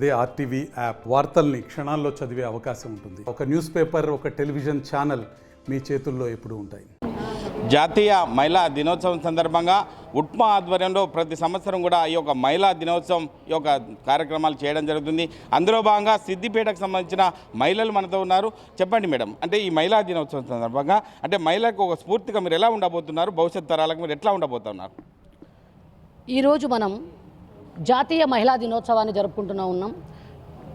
అదే RTV app వార్తల్ని క్షణాల్లో చదివే అవకాశం ఉంటుంది. ఒక న్యూస్ పేపర్ ఒక టెలివిజన్ ఛానల్ మీ చేతుల్లో ఎప్పుడూ ఉంటాయి. జాతీయ మహిళా దినోత్సవం సందర్భంగా ఉట్మా ఆధ్వర్యంలో ప్రతి సంవత్సరం కూడా ఈ యొక్క మహిళా దినోత్సవం ఈ యొక్క కార్యక్రమాలు చేయడం జరుగుతుంది. అందులో భాగంగా సిద్దిపేటకు సంబంధించిన మహిళలు మనతో ఉన్నారు. చెప్పండి మేడం అంటే ఈ మహిళా దినోత్సవం సందర్భంగా అంటే మహిళలకు ఒక స్ఫూర్తిగా మీరు ఎలా ఉండబోతున్నారు? భవిష్యత్ తరాలకు మీరు ఎట్లా ఉండబోతున్నారు? ఈరోజు మనం జాతీయ మహిళా దినోత్సవాన్ని జరుపుకుంటున్నా ఉన్నాం.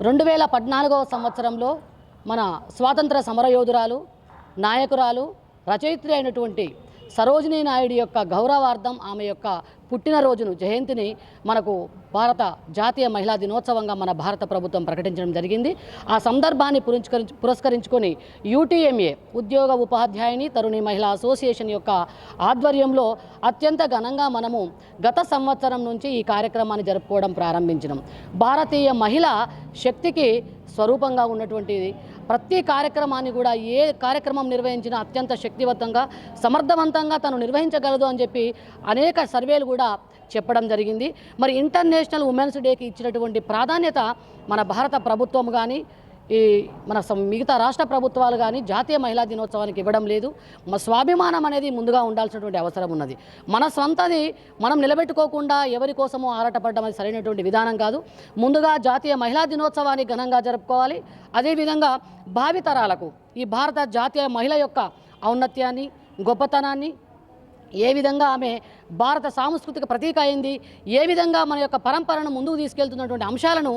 రెండు వేల పద్నాలుగవ సంవత్సరంలో మన స్వాతంత్ర సమరయోధురాలు నాయకురాలు రచయిత్రి అయినటువంటి సరోజినీ నాయుడు యొక్క గౌరవార్థం ఆమె యొక్క పుట్టినరోజును జయంతిని మనకు భారత జాతీయ మహిళా దినోత్సవంగా మన భారత ప్రభుత్వం ప్రకటించడం జరిగింది. ఆ సందర్భాన్ని పురస్కరించు పురస్కరించుకొని యూటీఎంఏ ఉద్యోగ ఉపాధ్యాయుని తరుణి మహిళా అసోసియేషన్ యొక్క ఆధ్వర్యంలో అత్యంత ఘనంగా మనము గత సంవత్సరం నుంచి ఈ కార్యక్రమాన్ని జరుపుకోవడం ప్రారంభించినాం. భారతీయ మహిళ శక్తికి స్వరూపంగా ఉన్నటువంటి ప్రతి కార్యక్రమాన్ని కూడా ఏ కార్యక్రమం నిర్వహించినా అత్యంత శక్తివంతంగా సమర్థవంతంగా తను నిర్వహించగలదు అని చెప్పి అనేక సర్వేలు కూడా చెప్పడం జరిగింది. మరి ఇంటర్నేషనల్ ఉమెన్స్ డేకి ఇచ్చినటువంటి ప్రాధాన్యత మన భారత ప్రభుత్వం కానీ ఈ మన సం- మిగతా రాష్ట్ర ప్రభుత్వాలు కానీ జాతీయ మహిళా దినోత్సవానికి ఇవ్వడం లేదు. మన స్వాభిమానం అనేది ముందుగా ఉండాల్సినటువంటి అవసరం ఉన్నది. మన స్వంతది మనం నిలబెట్టుకోకుండా ఎవరి కోసమో ఆరాటపడడం అది సరైనటువంటి విధానం కాదు. ముందుగా జాతీయ మహిళా దినోత్సవాన్ని ఘనంగా జరుపుకోవాలి. అదేవిధంగా భావితరాలకు ఈ భారత జాతీయ మహిళ యొక్క ఔన్నత్యాన్ని గొప్పతనాన్ని ఏ విధంగా ఆమె భారత సాంస్కృతిక ప్రతీక అయింది ఏ విధంగా మన యొక్క పరంపరను ముందుకు తీసుకెళ్తున్నటువంటి అంశాలను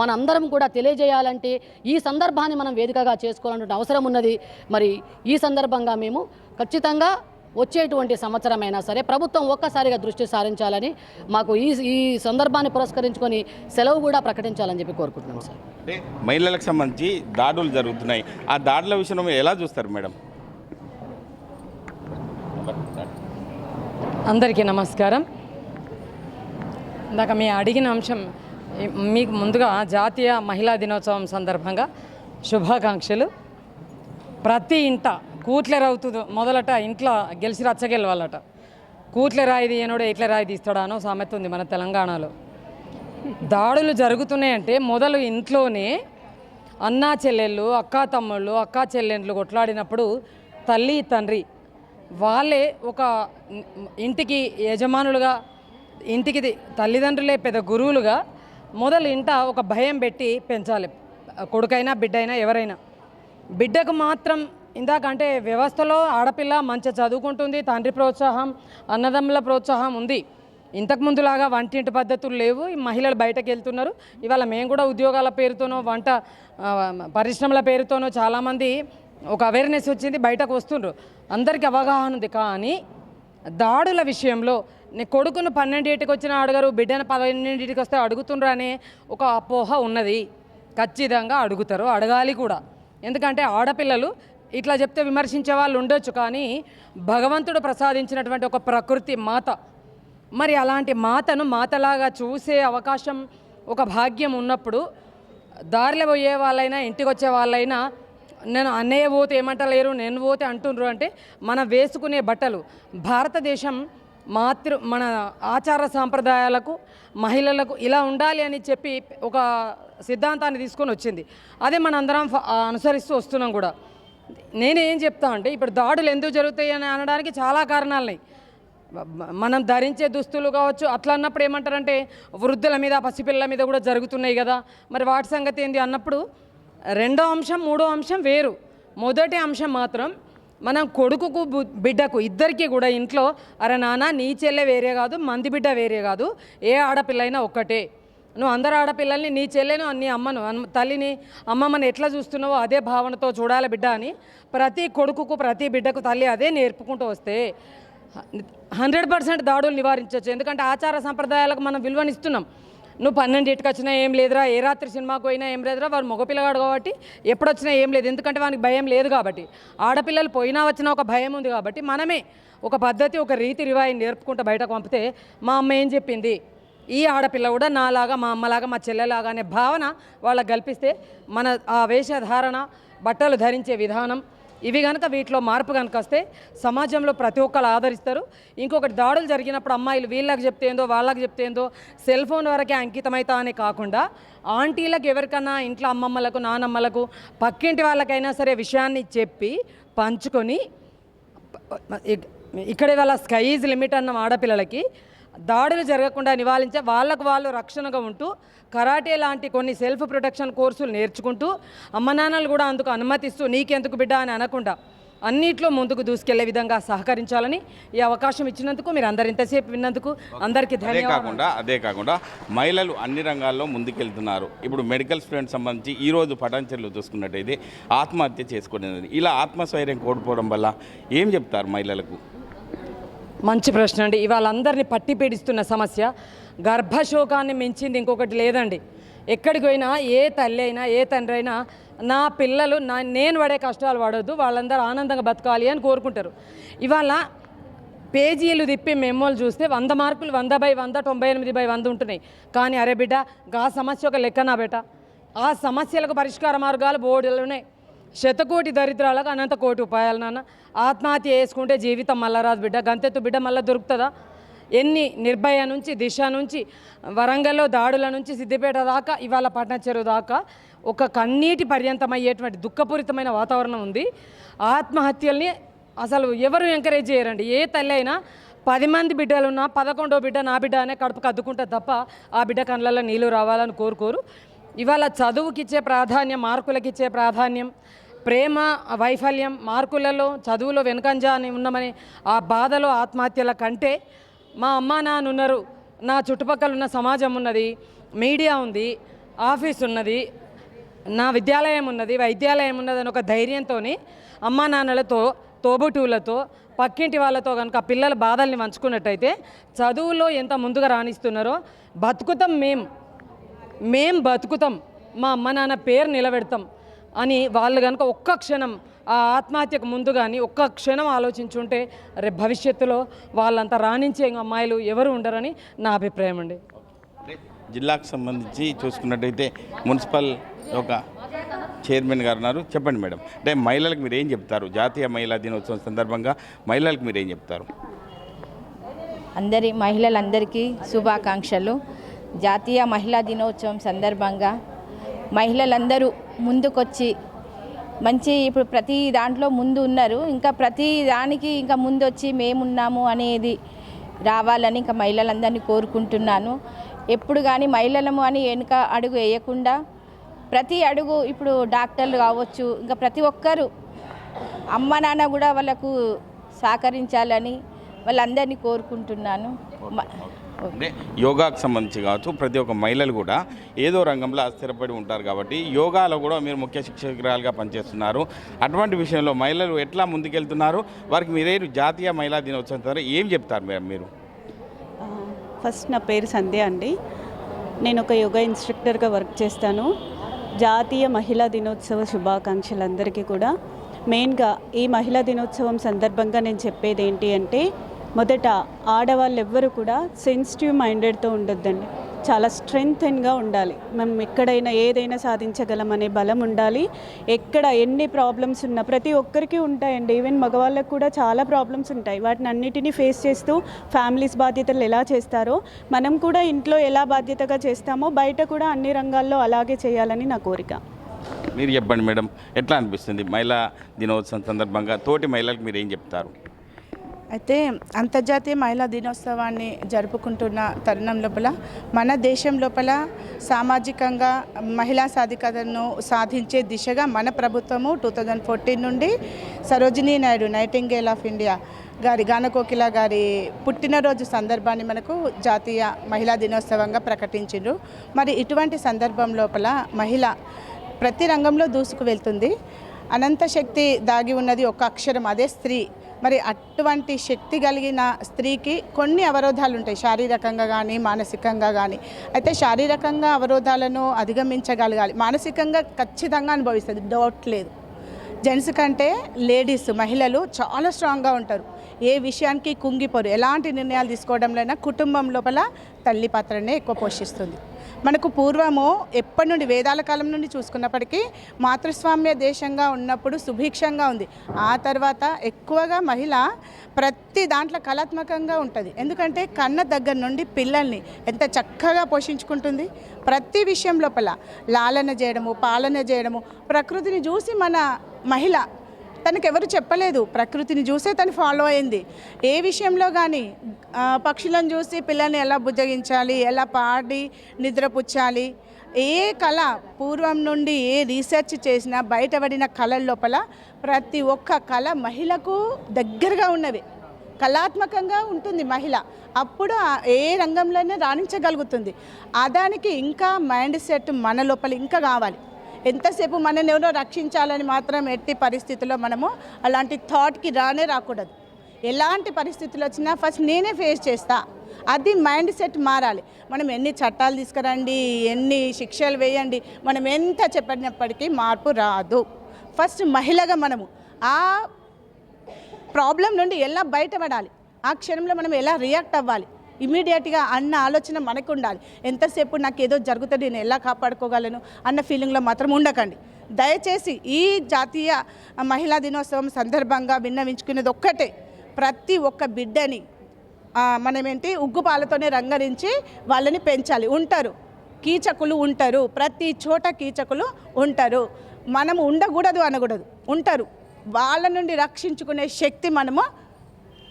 మనందరం కూడా తెలియజేయాలంటే ఈ సందర్భాన్ని మనం వేదికగా చేసుకోవాలన్నటువంటి అవసరం ఉన్నది. మరి ఈ సందర్భంగా మేము ఖచ్చితంగా వచ్చేటువంటి సంవత్సరమైనా సరే ప్రభుత్వం ఒక్కసారిగా దృష్టి సారించాలని మాకు ఈ ఈ సందర్భాన్ని పురస్కరించుకొని సెలవు కూడా ప్రకటించాలని చెప్పి కోరుకుంటున్నాం సార్. మహిళలకు సంబంధించి దాడులు జరుగుతున్నాయి. ఆ దాడుల విషయంలో ఎలా చూస్తారు మేడం? అందరికీ నమస్కారం. ఇందాక మీ అడిగిన అంశం మీకు ముందుగా జాతీయ మహిళా దినోత్సవం సందర్భంగా శుభాకాంక్షలు. ప్రతి ఇంట కూట్లెరవుతుంది మొదలట ఇంట్లో గెలిచి రచ్చగెలవాలట కూట్ల రాయి తీయనోడు ఎట్ల రాయి తీస్తాడా సామెత ఉంది మన తెలంగాణలో. దాడులు జరుగుతున్నాయంటే మొదలు ఇంట్లోనే అన్నా చెల్లెళ్ళు అక్కా తమ్ముళ్ళు అక్కా చెల్లెళ్ళు కొట్లాడినప్పుడు తల్లి తండ్రి వాళ్ళే ఒక ఇంటికి యజమానులుగా ఇంటికి తల్లిదండ్రులే పెద్ద గురువులుగా మొదలు ఇంట ఒక భయం పెట్టి పెంచాలి. కొడుకైనా బిడ్డైనా ఎవరైనా. బిడ్డకు మాత్రం ఇందాక అంటే వ్యవస్థలో ఆడపిల్ల మంచి చదువుకుంటుంది తండ్రి ప్రోత్సాహం అన్నదమ్ముల ప్రోత్సాహం ఉంది. ఇంతకుముందులాగా వంటింటి పద్ధతులు లేవు. మహిళలు బయటకు వెళ్తున్నారు. ఇవాళ మేము కూడా ఉద్యోగాల పేరుతోనో వంట పరిశ్రమల పేరుతోనో చాలామంది ఒక అవేర్నెస్ వచ్చింది బయటకు వస్తుండ్రు. అందరికీ అవగాహన ఉంది. కానీ దాడుల విషయంలో నీ కొడుకును పన్నెండింటికి వచ్చిన అడగరు బిడ్డను పన్నెండింటికి వస్తే అడుగుతుండ్రు అనే ఒక అపోహ ఉన్నది. ఖచ్చితంగా అడుగుతారు అడగాలి కూడా. ఎందుకంటే ఆడపిల్లలు ఇట్లా చెప్తే విమర్శించే వాళ్ళు ఉండొచ్చు కానీ భగవంతుడు ప్రసాదించినటువంటి ఒక ప్రకృతి మాత. మరి అలాంటి మాతను మాతలాగా చూసే అవకాశం ఒక భాగ్యం ఉన్నప్పుడు దారిలో పోయే వాళ్ళైనా ఇంటికి వచ్చే వాళ్ళైనా నేను అన్నయ్య పోతే ఏమంటలేరు నేను పోతే అంటుండ్రు అంటే మనం వేసుకునే బట్టలు. భారతదేశం మాతృ మన ఆచార సాంప్రదాయాలకు మహిళలకు ఇలా ఉండాలి అని చెప్పి ఒక సిద్ధాంతాన్ని తీసుకొని వచ్చింది. అదే మనందరం ఫ- అనుసరిస్తూ వస్తున్నాం కూడా. నేనేం చెప్తా అంటే ఇప్పుడు దాడులు ఎందుకు జరుగుతాయి అని అనడానికి చాలా కారణాలున్నాయి. ఉన్నాయి మనం ధరించే దుస్తులు కావచ్చు అట్లా అన్నప్పుడు ఏమంటారంటే వృద్ధుల మీద పసిపిల్లల మీద కూడా జరుగుతున్నాయి కదా. మరి వాటి సంగతి ఏంది అన్నప్పుడు రెండో అంశం మూడో అంశం వేరు. మొదటి అంశం మాత్రం మనం కొడుకుకు బిడ్డకు ఇద్దరికి కూడా ఇంట్లో అరే నాన్న నీ చెల్లె వేరే కాదు మంది బిడ్డ వేరే కాదు ఏ ఆడపిల్లైనా ఒక్కటే. నువ్వు అందరు ఆడపిల్లల్ని నీ చెల్లెను నీ అమ్మను అమ్మ- తల్లిని అమ్మమ్మని ఎట్లా చూస్తున్నావో అదే భావనతో చూడాలి బిడ్డ అని ప్రతి కొడుకుకు ప్రతి బిడ్డకు తల్లి అదే నేర్పుకుంటూ వస్తే హండ్రెడ్ పర్సెంట్ దాడులు నివారించవచ్చు ఎందుకంటే ఆచార సంప్రదాయాలకు మనం విలువనిస్తున్నాం. నువ్వు పన్నెండింటికి వచ్చినా ఏం లేదురా ఏ రాత్రి సినిమాకు పోయినా ఏం లేదురా వాడు మగపిల్లగాడు కాబట్టి ఎప్పుడొచ్చినా ఏం లేదు. ఎందుకంటే వానికి భయం లేదు కాబట్టి. ఆడపిల్లలు పోయినా వచ్చినా ఒక భయం ఉంది కాబట్టి మనమే ఒక పద్ధతి ఒక రీతి రివాయి నేర్పుకుంటూ బయటకు పంపితే మా అమ్మ ఏం చెప్పింది? ఈ ఆడపిల్ల కూడా నాలాగా మా అమ్మలాగా మా చెల్లెలాగా అనే భావన వాళ్ళకి కల్పిస్తే మన ఆ వేషధారణ బట్టలు ధరించే విధానం ఇవి కనుక వీటిలో మార్పు కనుక వస్తే సమాజంలో ప్రతి ఒక్కరు ఆదరిస్తారు. ఇంకొకటి దాడులు జరిగినప్పుడు అమ్మాయిలు వీళ్ళకి చెప్తేందో వాళ్ళకి చెప్తేందో సెల్ ఫోన్ వరకే అంకితమవుతా అని కాకుండా ఆంటీలకు ఎవరికన్నా ఇంట్లో అమ్మమ్మలకు నానమ్మలకు పక్కింటి వాళ్ళకైనా సరే విషయాన్ని చెప్పి పంచుకొని ఇక్కడ వాళ్ళ స్కై ఈజ్ లిమిట్ అన్న ఆడపిల్లలకి దాడులు జరగకుండా నివారించే వాళ్ళకు వాళ్ళు రక్షణగా ఉంటూ కరాటే లాంటి కొన్ని సెల్ఫ్ ప్రొటెక్షన్ కోర్సులు నేర్చుకుంటూ అమ్మ నాన్నలు కూడా అందుకు అనుమతిస్తూ నీకెందుకు బిడ్డ అని అనకుండా అన్నిట్లో ముందుకు దూసుకెళ్ళే విధంగా సహకరించాలని ఈ అవకాశం ఇచ్చినందుకు మీరు అందరు ఇంతసేపు విన్నందుకు అందరికీ అదే కాకుండా అదే కాకుండా మహిళలు అన్ని రంగాల్లో ముందుకెళ్తున్నారు. ఇప్పుడు మెడికల్ స్టూడెంట్ సంబంధించి ఈ రోజు పటాన్చెర్లు చూసుకున్నట్టయితే ఆత్మహత్య చేసుకునేది. ఇలా ఆత్మస్థైర్యం కోల్పోవడం వల్ల ఏం చెప్తారు మహిళలకు? మంచి ప్రశ్న అండి. ఇవాళ అందరినీ పట్టి పీడిస్తున్న సమస్య గర్భశోకాన్ని మించింది ఇంకొకటి లేదండి. ఎక్కడికి పోయినా ఏ తల్లి అయినా ఏ తండ్రి అయినా నా పిల్లలు నా నేను పడే కష్టాలు పడొద్దు వాళ్ళందరూ ఆనందంగా బతకాలి అని కోరుకుంటారు. ఇవాళ పేజీలు తిప్పి మెమోలు చూస్తే వంద మార్కులు వంద బై వంద తొంభై ఎనిమిది బై వంద ఉంటున్నాయి. కానీ అరే బిడ్డ ఆ సమస్య ఒక లెక్కనా బేట? ఆ సమస్యలకు పరిష్కార మార్గాలు బోర్డులు ఉన్నాయి. శతకోటి దరిద్రాలకు అనంత కోటి ఉపాయాలు నాన్న. ఆత్మహత్య చేసుకుంటే జీవితం మల్లరాదు బిడ్డ. గంతెత్తు బిడ్డ మళ్ళీ దొరుకుతుందా? ఎన్ని నిర్భయ నుంచి దిశ నుంచి వరంగల్లో దాడుల నుంచి సిద్దిపేట దాకా ఇవాళ పట్న చెరువు దాకా ఒక కన్నీటి పర్యంతమయ్యేటువంటి దుఃఖపూరితమైన వాతావరణం ఉంది. ఆత్మహత్యల్ని అసలు ఎవరు ఎంకరేజ్ చేయరండి? ఏ తల్లి అయినా పది మంది బిడ్డలున్నా పదకొండో బిడ్డ నా బిడ్డ అనే కడుపు కద్దుకుంటే తప్ప ఆ బిడ్డ కళ్ళల్లో నీళ్ళు రావాలని కోరుకోరు. ఇవాళ చదువుకి ఇచ్చే ప్రాధాన్యం మార్కులకిచ్చే ప్రాధాన్యం ప్రేమ వైఫల్యం మార్కులలో చదువులో వెనుకంజ అని ఉన్నామని ఆ బాధలో ఆత్మహత్యల కంటే మా అమ్మ నాన్నున్నారు నా చుట్టుపక్కల ఉన్న సమాజం ఉన్నది మీడియా ఉంది ఆఫీస్ ఉన్నది నా విద్యాలయం ఉన్నది వైద్యాలయం ఉన్నది అని ఒక ధైర్యంతో అమ్మా నాన్నలతో తోబుటువులతో పక్కింటి వాళ్ళతో కనుక పిల్లల బాధల్ని పంచుకున్నట్టయితే చదువులో ఎంత ముందుగా రాణిస్తున్నారో బతుకుతాం మేము మేం బతుకుతాం మా అమ్మ నాన్న పేరు నిలబెడతాం అని వాళ్ళు కనుక ఒక్క క్షణం ఆ ఆత్మహత్యకు ముందు కానీ ఒక్క క్షణం ఆలోచించుంటే రేపు భవిష్యత్తులో వాళ్ళంతా రాణించే అమ్మాయిలు ఎవరు ఉండరని నా అభిప్రాయం అండి. జిల్లాకు సంబంధించి చూసుకున్నట్టయితే మున్సిపల్ ఒక చైర్మన్ గారు ఉన్నారు. చెప్పండి మేడం. అంటే మహిళలకు మీరు ఏం చెప్తారు? జాతీయ మహిళా దినోత్సవం సందర్భంగా మహిళలకు మీరు ఏం చెప్తారు? అందరి మహిళలందరికీ శుభాకాంక్షలు. జాతీయ మహిళా దినోత్సవం సందర్భంగా మహిళలందరూ ముందుకొచ్చి మంచి ఇప్పుడు ప్రతి దాంట్లో ముందు ఉన్నారు. ఇంకా ప్రతి దానికి ఇంకా ముందు వచ్చి మేమున్నాము అనేది రావాలని ఇంకా మహిళలందరినీ కోరుకుంటున్నాను. ఎప్పుడు కానీ మహిళలము అని వెనుక అడుగు వేయకుండా ప్రతి అడుగు ఇప్పుడు డాక్టర్లు కావచ్చు ఇంకా ప్రతి ఒక్కరు అమ్మ నాన్న కూడా వాళ్ళకు సహకరించాలని వాళ్ళందరినీ కోరుకుంటున్నాను. మ- అంటే యోగాకు సంబంధించి కావచ్చు ప్రతి ఒక్క మహిళలు కూడా ఏదో రంగంలో అస్థిరపడి ఉంటారు కాబట్టి యోగాలో కూడా మీరు ముఖ్య శిక్షకురాలుగా పనిచేస్తున్నారు. అటువంటి విషయంలో మహిళలు ఎట్లా ముందుకెళ్తున్నారు? వారికి మీరే జాతీయ మహిళా దినోత్సవం ద్వారా ఏం చెప్తారు మేడం మీరు? ఫస్ట్ నా పేరు సంధ్య అండి. నేను ఒక యోగా ఇన్స్ట్రక్టర్గా వర్క్ చేస్తాను. జాతీయ మహిళా దినోత్సవ శుభాకాంక్షలు అందరికీ కూడా. మెయిన్గా ఈ మహిళా దినోత్సవం సందర్భంగా నేను చెప్పేది ఏంటి అంటే మొదట ఆడవాళ్ళు ఎవ్వరు కూడా సెన్సిటివ్ మైండెడ్తో ఉండొద్దండి. చాలా స్ట్రెంగ్త్గా ఉండాలి. మనం ఎక్కడైనా ఏదైనా సాధించగలం అనే బలం ఉండాలి. ఎక్కడ ఎన్ని ప్రాబ్లమ్స్ ఉన్నా ప్రతి ఒక్కరికి ఉంటాయండి. ఈవెన్ మగవాళ్ళకు కూడా చాలా ప్రాబ్లమ్స్ ఉంటాయి. వాటిని అన్నిటినీ ఫేస్ చేస్తూ ఫ్యామిలీస్ బాధ్యతలు ఎలా చేస్తారో మనం కూడా ఇంట్లో ఎలా బాధ్యతగా చేస్తామో బయట కూడా అన్ని రంగాల్లో అలాగే చేయాలని నా కోరిక. మీరు చెప్పండి మేడం. ఎట్లా అనిపిస్తుంది? మహిళా దినోత్సవం సందర్భంగా తోటి మహిళలకు మీరు ఏం చెప్తారు? అయితే అంతర్జాతీయ మహిళా దినోత్సవాన్ని జరుపుకుంటున్న తరుణం లోపల మన దేశం లోపల సామాజికంగా మహిళా సాధికతను సాధించే దిశగా మన ప్రభుత్వము టూ థౌజండ్ ఫోర్టీన్ నుండి Sarojini Naidu nightingale of India గారి గానకోకిల గారి పుట్టినరోజు సందర్భాన్ని మనకు జాతీయ మహిళా దినోత్సవంగా ప్రకటించిండ్రు. మరి ఇటువంటి సందర్భం లోపల మహిళ ప్రతి రంగంలో దూసుకు వెళ్తుంది. అనంత శక్తి దాగి ఉన్నది ఒక అక్షరం అదే స్త్రీ. మరి అటువంటి శక్తి కలిగిన స్త్రీకి కొన్ని అవరోధాలు ఉంటాయి శారీరకంగా కానీ మానసికంగా కానీ అయితే శారీరకంగా అవరోధాలను అధిగమించగలగాలి. మానసికంగా ఖచ్చితంగా అనుభవిస్తుంది. డౌట్ లేదు. జెంట్స్ కంటే లేడీస్ మహిళలు చాలా స్ట్రాంగ్గా ఉంటారు. ఏ విషయానికి కుంగిపోరు. ఎలాంటి నిర్ణయాలు తీసుకోవడంలో కుటుంబం లోపల తల్లి పాత్రనే ఎక్కువ పోషిస్తుంది. మనకు పూర్వము ఎప్పటి నుండి వేదాల కాలం నుండి చూసుకున్నప్పటికీ మాతృస్వామ్య దేశంగా ఉన్నప్పుడు సుభిక్షంగా ఉంది. ఆ తర్వాత ఎక్కువగా మహిళ ప్రతి దాంట్లో కళాత్మకంగా ఉంటుంది. ఎందుకంటే కన్న దగ్గర నుండి పిల్లల్ని ఎంత చక్కగా పోషించుకుంటుంది. ప్రతి విషయం లోపల లాలన చేయడము పాలన చేయడము ప్రకృతిని చూసి మన మహిళ తనకు ఎవరు చెప్పలేదు. ప్రకృతిని చూసే తను ఫాలో అయింది. ఏ విషయంలో కానీ పక్షులను చూసి పిల్లల్ని ఎలా బుజ్జగించాలి ఎలా పాడి నిద్రపుచ్చాలి ఏ కళ పూర్వం నుండి ఏ రీసెర్చ్ చేసినా బయటపడిన కళల లోపల ప్రతి ఒక్క కళ మహిళకు దగ్గరగా ఉన్నవి. కళాత్మకంగా ఉంటుంది మహిళ. అప్పుడు ఏ రంగంలోనే రాణించగలుగుతుంది. అదానికి దానికి ఇంకా మైండ్ సెట్ మన లోపల ఇంకా కావాలి. ఎంతసేపు మనని ఎవరో రక్షించాలని మాత్రం ఎట్టి పరిస్థితుల్లో మనము అలాంటి థాట్కి రానే రాకూడదు. ఎలాంటి పరిస్థితులు వచ్చినా ఫస్ట్ నేనే ఫేస్ చేస్తా. అది మైండ్ సెట్ మారాలి. మనం ఎన్ని చట్టాలు తీసుకురండి ఎన్ని శిక్షలు వేయండి మనం ఎంత చెప్పినప్పటికీ మార్పు రాదు. ఫస్ట్ మహిళగా మనము ఆ ప్రాబ్లం నుండి ఎలా బయటపడాలి? ఆ క్షణంలో మనం ఎలా రియాక్ట్ అవ్వాలి? ఇమీడియట్గా అన్న ఆలోచన మనకు ఉండాలి ఎంతసేపు నాకు ఏదో జరుగుతుంది నేను ఎలా కాపాడుకోగలను అన్న ఫీలింగ్లో మాత్రం ఉండకండి. దయచేసి ఈ జాతీయ మహిళా దినోత్సవం సందర్భంగా విన్నవించుకునేది ఒక్కటే. ప్రతి ఒక్క బిడ్డని మనమేంటి ఉగ్గుపాలతోనే రంగరించి వాళ్ళని పెంచాలి. ఉంటారు. కీచకులు ఉంటారు. ప్రతి చోట కీచకులు ఉంటారు. మనము ఉండకూడదు అనకూడదు. ఉంటారు. వాళ్ళ నుండి రక్షించుకునే శక్తి మనము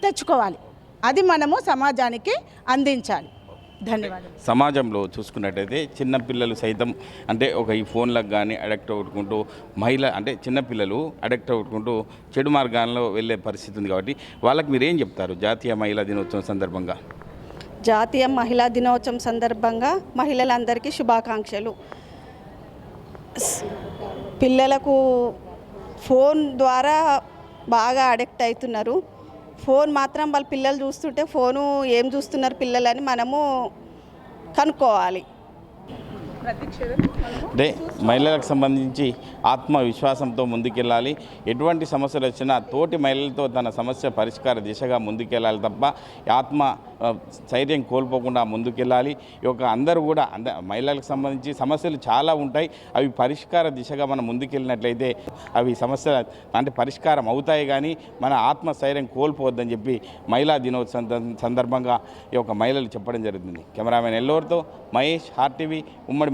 తెచ్చుకోవాలి. అది మనము సమాజానికి అందించాలి. ధన్యవాదాలు. సమాజంలో చూసుకున్నట్టయితే చిన్న పిల్లలు సైతం అంటే ఒక ఈ ఫోన్లకు కానీ అడక్ట్ అవుకుంటూ మహిళ అంటే చిన్నపిల్లలు అడక్ట్ అవుకుంటూ చెడు మార్గాల్లో వెళ్ళే పరిస్థితి ఉంది కాబట్టి వాళ్ళకి మీరు ఏం చెప్తారు? జాతీయ మహిళా దినోత్సవం సందర్భంగా. జాతీయ మహిళా దినోత్సవం సందర్భంగా మహిళలందరికీ శుభాకాంక్షలు. పిల్లలకు ఫోన్ ద్వారా బాగా అడిక్ట్ అవుతున్నారు. ఫోన్ మాత్రం వాళ్ళ పిల్లలు చూస్తుంటే ఫోను ఏం చూస్తున్నారు పిల్లలని మనము కనుక్కోవాలి. అంటే మహిళలకు సంబంధించి ఆత్మవిశ్వాసంతో ముందుకెళ్ళాలి. ఎటువంటి సమస్యలు వచ్చినా తోటి మహిళలతో తన సమస్య పరిష్కార దిశగా ముందుకెళ్ళాలి తప్ప ఆత్మ స్థైర్యం కోల్పోకుండా ముందుకెళ్ళాలి. ఈ యొక్క అందరూ కూడా అంద మహిళలకు సంబంధించి సమస్యలు చాలా ఉంటాయి. అవి పరిష్కార దిశగా మనం ముందుకెళ్ళినట్లయితే అవి సమస్య అంటే పరిష్కారం అవుతాయి కానీ మన ఆత్మస్థైర్యం కోల్పోవద్దని చెప్పి మహిళా దినోత్సవం సందర్భంగా ఈ యొక్క మహిళలు చెప్పడం జరుగుతుంది. కెమెరామెన్ ఎల్లోర్తో మహేష్ హార్టీవీ ఉమ్మడి